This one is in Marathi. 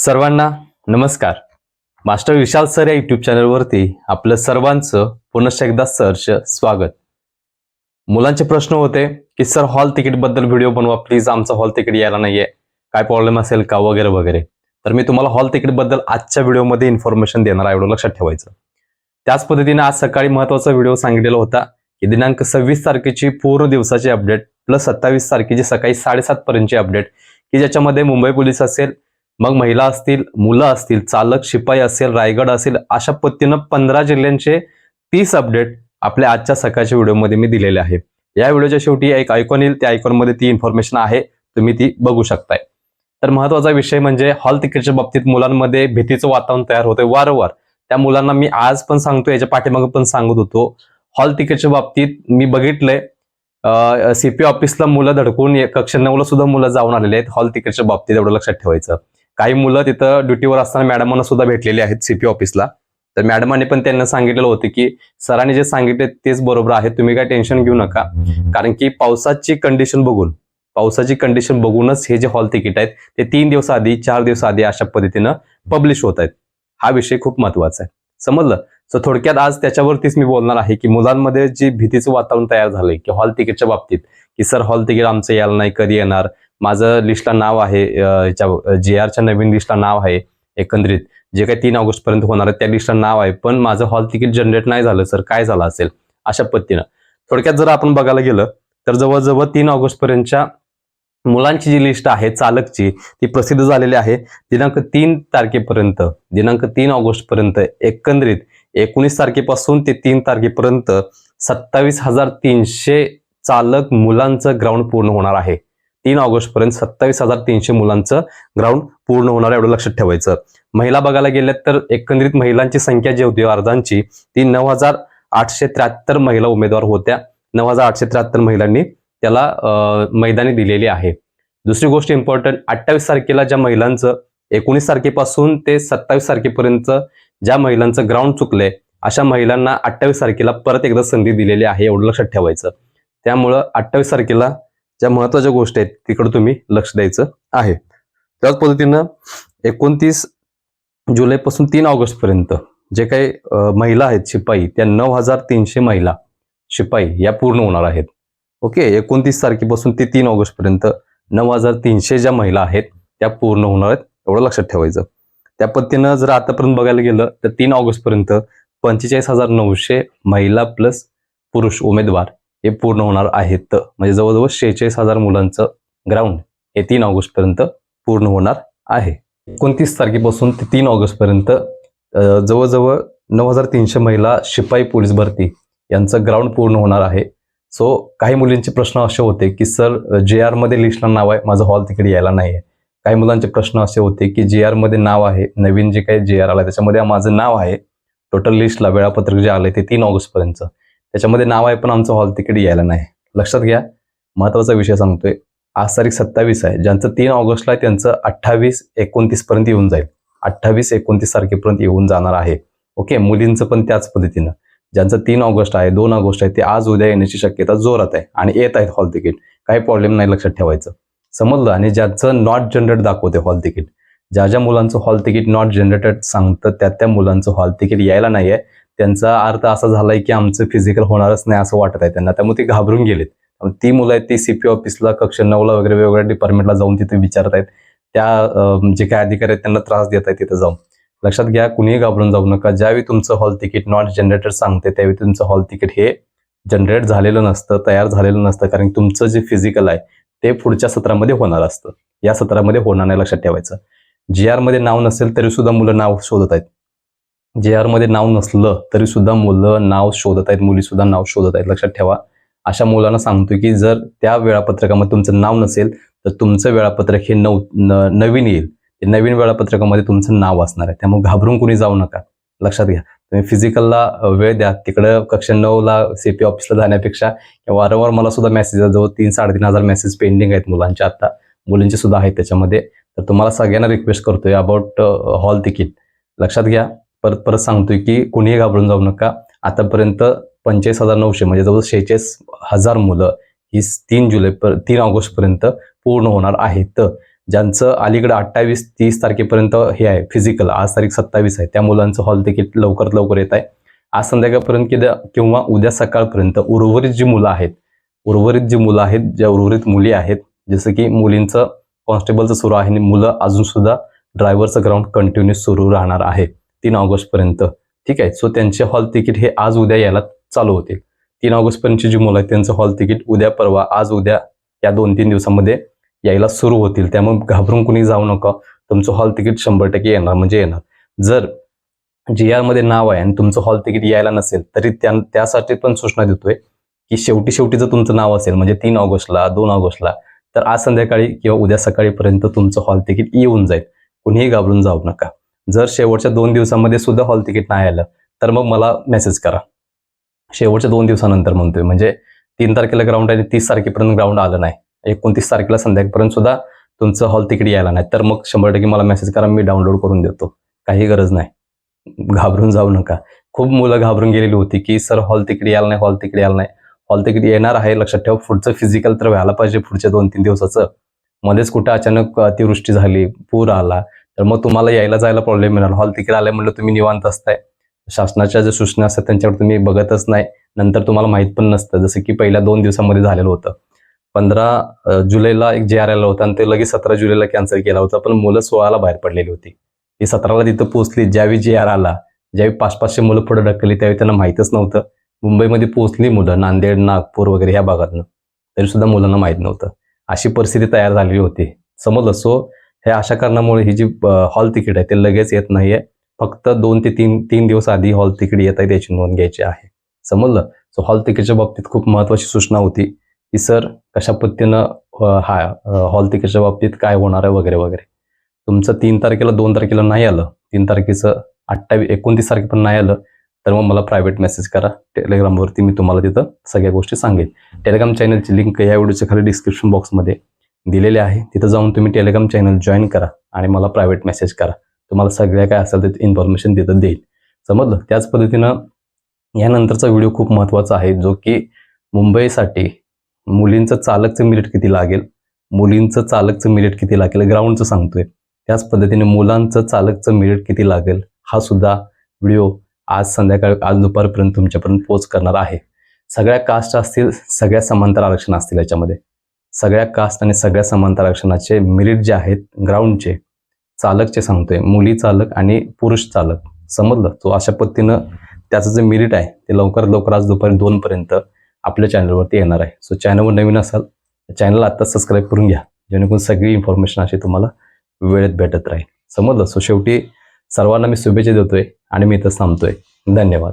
सर्वांना नमस्कार. मास्टर विशाल सर या युट्यूब चॅनलवरती आपलं सर्वांचं पुनश्च एकदा सहर्ष स्वागत. मुलांचे प्रश्न होते की सर हॉल तिकीटबद्दल व्हिडिओ बनवा प्लीज आमचा हॉल तिकीट यायला नाहीये. काय प्रॉब्लेम असेल का? वगैरे वगैरे. तर मी तुम्हाला हॉल तिकीटबद्दल आजच्या व्हिडिओमध्ये इन्फॉर्मेशन देणार आहे एवढं लक्षात ठेवायचं. त्याच पद्धतीने आज सकाळी महत्त्वाचा व्हिडिओ सांगितलेला होता की दिनांक सव्वीस तारखेची पूर्ण दिवसाची अपडेट प्लस सत्तावीस तारखेची सकाळी साडेसात पर्यंतची अपडेट की ज्याच्यामध्ये मुंबई पोलीस असेल मग महिला असतील मुलं असतील चालक शिपाई असेल रायगड असेल अशा पद्धतीनं पंधरा जिल्ह्यांचे तीस अपडेट आपल्या आजच्या सकाळच्या व्हिडिओमध्ये मी दिलेले आहे या व्हिडिओच्या शेवटी एक आयकॉन येईल. त्या आयकॉनमध्ये ती इन्फॉर्मेशन आहे. तुम्ही ती बघू शकताय. तर महत्त्वाचा विषय म्हणजे हॉल तिकीटच्या बाबतीत मुलांमध्ये भीतीचं वातावरण तयार होतंय वारंवार. त्या मुलांना मी आज पण सांगतो याच्या पाठीमागे पण सांगत होतो. हॉल तिकीटच्या बाबतीत मी बघितलंय. सीपी ऑफिसला मुलं धडकून ये- कक्ष नऊला सुद्धा मुलं जाऊन आलेले आहेत हॉल तिकीटच्या बाबतीत एवढं लक्षात ठेवायचं. काही मुलं तिथं ड्युटीवर असताना मॅडमांना सुद्धा भेटलेली आहेत सीपी ऑफिसला तर मॅडमांनी पण त्यांना सांगितलेलं होतं की सरांनी जे सांगितले तेच बरोबर आहे तुम्ही काय टेन्शन घेऊ नका. कारण की पावसाची कंडिशन बघून पावसाची कंडिशन बघूनच हे जे हॉल तिकीट आहेत ते तीन दिवस आधी चार दिवस आधी अशा पद्धतीनं पब्लिश होत आहेत. हा विषय खूप महत्त्वाचा आहे. समजलं? सो थोडक्यात आज त्याच्यावरतीच मी बोलणार आहे की मुलांमध्ये जी भीतीचं वातावरण तयार झालंय की हॉल तिकीटच्या बाबतीत की सर हॉल तिकीट आमचं यायला नाही कधी येणार? माझं लिस्टला नाव आहे जे आरच्या नवीन लिस्टला नाव आहे एकंदरीत. जे काही तीन ऑगस्ट पर्यंत होणार आहे त्या लिस्टला नाव आहे पण माझं हॉल तिकीट जनरेट नाही झालं सर काय झालं असेल? अशा पद्धतीनं. थोडक्यात जर आपण बघायला गेलं तर जवळजवळ तीन ऑगस्ट पर्यंतच्या मुलांची जी लिस्ट आहे चालकची ती प्रसिद्ध झालेली आहे दिनांक तीन तारखेपर्यंत दिनांक तीन ऑगस्ट पर्यंत एकंदरीत एकोणीस तारखेपासून ते तीन तारखेपर्यंत सत्तावीस हजार तीनशे चालक मुलांचं ग्राउंड पूर्ण होणार आहे. तीन ऑगस्ट पर्यंत सत्तावीस हजार तीनशे मुलांचं ग्राउंड पूर्ण होणार एवढं लक्षात ठेवायचं. महिला बघायला गेल्यात तर एकंदरीत महिलांची संख्या जी होती अर्जांची ती नऊ हजार आठशे त्र्याहत्तर महिला उमेदवार होत्या. नऊ हजार आठशे त्र्याहत्तर महिलांनी त्याला मैदानी दिलेली आहे. दुसरी गोष्ट इम्पॉर्टंट अठ्ठावीस तारखेला ज्या महिलांचं एकोणीस तारखेपासून ते सत्तावीस तारखेपर्यंत ज्या महिलांचं ग्राउंड चुकलंय अशा महिलांना अठ्ठावीस तारखेला परत एकदा संधी दिलेली आहे एवढं लक्षात ठेवायचं. त्यामुळं अठ्ठावीस तारखेला ज्या महत्त्वाच्या गोष्टी आहेत तिकडे तुम्ही लक्ष द्यायचं आहे. त्याच पद्धतीनं एकोणतीस जुलैपासून तीन ऑगस्ट पर्यंत जे काही महिला आहेत शिपाई त्या नऊ हजार तीनशे महिला शिपाई या पूर्ण होणार आहेत. ओके? एकोणतीस तारखेपासून ते तीन ऑगस्ट पर्यंत नऊ हजार तीनशे ज्या महिला आहेत त्या पूर्ण होणार आहेत एवढं लक्षात ठेवायचं. त्या पद्धतीनं जर आतापर्यंत बघायला गेलं तर तीन ऑगस्ट पर्यंत पंचेचाळीस हजार नऊशे महिला प्लस पुरुष उमेदवार हे पूर्ण होणार आहेत. म्हणजे जवळजवळ शेहेचाळीस हजार मुलांचं ग्राउंड हे तीन ऑगस्ट पर्यंत पूर्ण होणार आहे. एकोणतीस तारखेपासून ते तीन ऑगस्ट पर्यंत जवळजवळ नऊ हजार तीनशे महिला शिपाई पोलीस भरती यांचं ग्राउंड पूर्ण होणार आहे. सो काही मुलींचे प्रश्न असे होते की सर जे आरमध्ये लिस्टला नाव आहे माझं हॉल तिकडे यायला नाही आहे काही मुलांचे प्रश्न असे होते की जे आरमध्ये नाव आहे नवीन जे काही जे आर आलं त्याच्यामध्ये माझं नाव आहे. टोटल लिस्टला वेळापत्रक जे आलं ते तीन ऑगस्ट पर्यंत त्याच्यामध्ये नाव आहे पण आमचं हॉल तिकीट यायला नाही. लक्षात घ्या महत्त्वाचा विषय सांगतोय. आज तारीख सत्तावीस आहे. ज्यांचं तीन ऑगस्टला आहे त्यांचं अठ्ठावीस एकोणतीस पर्यंत येऊन जाईल. अठ्ठावीस एकोणतीस तारखेपर्यंत येऊन जाणार आहे. ओके मुलींचं पण त्याच पद्धतीनं. ज्यांचं तीन ऑगस्ट आहे दोन ऑगस्ट आहे ते आज उद्या येण्याची शक्यता जोरात आहे आणि येत आहेत हॉल तिकीट काही प्रॉब्लेम नाही लक्षात ठेवायचं. समजलं? आणि ज्याचं नॉट जनरेट दाखवते हॉल तिकीट ज्या ज्या मुलांचं हॉल तिकीट नॉट जनरेटेड सांगतं त्या त्या मुलांचं हॉल तिकीट यायला नाहीये. त्यांचा अर्थ असा झालाय की आमचं फिजिकल होणारच नाही असं वाटत आहे त्यांना. त्यामुळे ते घाबरून गेलेत. ती मुलं आहेत ती सीपी ऑफिसला कक्ष नऊला वगैरे वेगवेगळ्या डिपार्टमेंटला जाऊन तिथे विचारत आहेत. त्या जे काही अधिकारी आहेत त्यांना त्रास देत आहेत तिथे जाऊन. लक्षात घ्या कुणीही घाबरून जाऊ नका. ज्यावेळी तुमचं हॉल तिकीट नॉट जनरेटर सांगते त्यावेळी तुमचं हॉल तिकीट हे जनरेट झालेलं नसतं तयार झालेलं नसतं. कारण तुमचं जे फिजिकल आहे ते पुढच्या सत्रामध्ये होणार असतं. या सत्रामध्ये होणार नाही लक्षात ठेवायचं. जी आरमध्ये नाव नसेल तरी सुद्धा मुलं नाव शोधत आहेत. जे आरमध्ये नाव नसलं तरी सुद्धा मुलं नाव शोधत आहेत मुली सुद्धा नाव शोधत आहेत लक्षात ठेवा. अशा मुलांना सांगतोय की जर त्या वेळापत्रकामध्ये तुमचं नाव नसेल तर तुमचं वेळापत्रक हे नव नवीन येईल. नवीन वेळापत्रकामध्ये तुमचं नाव असणार आहे. त्यामुळे घाबरून कुणी जाऊ नका. लक्षात घ्या. तुम्ही फिजिकलला वेळ द्या. तिकडं कक्षा नऊला सीपी ऑफिसला जाण्यापेक्षा वारंवार मला सुद्धा मेसेज जवळ तीन साडेतीन हजार मेसेज पेंडिंग आहेत मुलांच्या आता. मुलींचे सुद्धा आहेत त्याच्यामध्ये. तर तुम्हाला सगळ्यांना रिक्वेस्ट करतोय अबाउट हॉल तिकीट लक्षात घ्या. परत परत सांगतोय की कुणीही घाबरून जाऊ नका. आतापर्यंत पंचेचाळीस हजार नऊशे म्हणजे जवळ शेहेचाळीस हजार मुलं ही तीन जुलै पर तीन ऑगस्ट पर्यंत पूर्ण होणार आहेत. ज्यांचं अलीकडे अठ्ठावीस तीस तारखेपर्यंत हे आहे फिजिकल आज तारीख सत्तावीस आहे. त्या मुलांचं हॉल तिकीट लवकरात लवकर येत आहे. आज संध्याकाळपर्यंत किंवा किंवा उद्या सकाळपर्यंत उर्वरित जी मुलं आहेत उर्वरित जी मुलं आहेत ज्या उर्वरित मुली आहेत जसं की मुलींचं कॉन्स्टेबलचं सुरू आहे आणि मुलं अजून सुद्धा ड्रायव्हरचं ग्राउंड कंटिन्यू सुरू राहणार आहे. तीन ऑगस्टपर्यंत. ठीक आहे? सो त्यांचे हॉल तिकीट हे आज उद्या यायला चालू होतील. तीन ऑगस्टपर्यंतची जी मुलं आहेत त्यांचं हॉल तिकीट उद्या परवा आज उद्या या दोन तीन दिवसामध्ये यायला सुरू होतील. त्यामुळे घाबरून कुणी जाऊ नका. तुमचं हॉल तिकीट शंभर टक्के येणार म्हणजे येणार. जर जी आरमध्ये नाव आहे आणि तुमचं हॉल तिकीट यायला नसेल तरी त्या त्यासाठी पण सूचना देतोय की शेवटी शेवटी जर तुमचं नाव असेल म्हणजे तीन ऑगस्टला दोन ऑगस्टला तर आज संध्याकाळी किंवा उद्या सकाळीपर्यंत तुमचं हॉल तिकीट येऊन जाईल. कुणीही घाबरून जाऊ नका. जर शेवटच्या दोन दिवसामध्ये सुद्धा हॉल तिकीट नाही आलं तर मग मला मेसेज करा. शेवटच्या दोन दिवसानंतर म्हणतोय. म्हणजे तीन तारखेला ग्राउंड आहे तीस तारखेपर्यंत ग्राउंड आलं नाही. एकोणतीस तारखेला संध्याकाळपर्यंत सुद्धा तुमचं हॉल तिकीट यायला नाही. तर मग शंभर टक्के मला मेसेज करा मी डाउनलोड करून देतो. काही गरज नाही. घाबरून जाऊ नका. खूप मुलं घाबरून गेलेली होती की सर हॉल तिकीट यायला नाही हॉल तिकीट यायला नाही. हॉल तिकीट येणार आहे लक्षात ठेवा. पुढचं फिजिकल तर व्हायला पाहिजे पुढच्या दोन तीन दिवसाचं. मध्येच कुठं अचानक अतिवृष्टी झाली पूर आला तर मग तुम्हाला यायला जायला प्रॉब्लेम येणार. हॉल तिकडे आलं म्हणलं तुम्ही निवांत असताय. शासनाच्या ज्या सूचना असतात त्यांच्यावर तुम्ही बघतच नाही. नंतर तुम्हाला माहीत पण नसतं. जसं की पहिल्या दोन दिवसामध्ये झालेलं होतं. पंधरा जुलैला एक जे आर आला होता आणि ते लगेच सतरा जुलैला कॅन्सल केला होता. पण मुलं सोळाला बाहेर पडलेली होती. ती सतराला तिथं पोहोचली. ज्यावेळी जे आर आला ज्यावेळी पाच पाचशे मुलं पुढे ढकलली त्यावेळी त्यांना माहीतच नव्हतं. मुंबईमध्ये पोहोचली मुलं. नांदेड नागपूर वगैरे ह्या भागातनं. तरी सुद्धा मुलांना माहीत नव्हतं. अशी परिस्थिती तयार झालेली होती. समजलं? सो हे अशा कारणामुळे ही जी हॉल तिकीट आहे ते लगेच येत नाहीये. फक्त दोन ते तीन तीन दिवस आधी हॉल तिकीट येत आहे त्याची नोंद घ्यायची आहे. समजलं? सो हॉल तिकीटच्या बाबतीत खूप महत्वाची सूचना होती की सर कशा पद्धतीनं हा हॉल तिकीटच्या बाबतीत काय होणार आहे? वगैरे वगैरे. तुमचं तीन तारखेला दोन तारखेला नाही आलं. तीन तारखेचं अठ्ठावीस एकोणतीस तारखे पण नाही आलं. तर मग मला प्रायव्हेट मेसेज करा. टेलिग्रामवरती मी तुम्हाला तिथं सगळ्या गोष्टी सांगेन. टेलिग्राम चॅनलची लिंक या व्हिडिओच्या खाली डिस्क्रिप्शन बॉक्समध्ये दिलेले आहे. तिथं जाऊन तुम्ही टेलिग्राम चॅनल जॉईन करा आणि मला प्रायव्हेट मेसेज करा. तुम्हाला सगळ्या काय असेल ते इन्फॉर्मेशन तिथं देईल. समजलं? त्याच पद्धतीनं यानंतरचा व्हिडिओ खूप महत्त्वाचा आहे जो की मुंबईसाठी मुलींचं चालकचं मिनिट किती लागेल? मुलींचं चालकचं मिनिट किती लागेल? ग्राउंडचं सांगतोय. त्याच पद्धतीने मुलांचं चालकचं मिनिट किती लागेल? हा सुद्धा व्हिडिओ आज संध्याकाळ आज दुपारपर्यंत तुमच्यापर्यंत पोच करणार आहे. सगळ्या कास्ट असतील सगळ्या समांतर आरक्षण असतील याच्यामध्ये. सगळ्या कास्ट आणि सगळ्या समांतर आरक्षणाचे मिरिट जे आहेत ग्राउंडचे चालकचे सांगतोय मुली चालक आणि पुरुष चालक समजलं? तो अशा पद्धतीनं त्याचं जे मिरिट आहे ते लवकरात लवकर आज दुपारी दोनपर्यंत आपल्या चॅनलवरती येणार आहे. सो चॅनलवर नवीन असाल चॅनल आता सबस्क्राईब करून घ्या जेणेकरून सगळी इन्फॉर्मेशन अशी तुम्हाला वेळेत भेटत राहील. समजलं? सो शेवटी सर्वांना मी शुभेच्छा देतोय आणि मी इथं थांबतोय. धन्यवाद.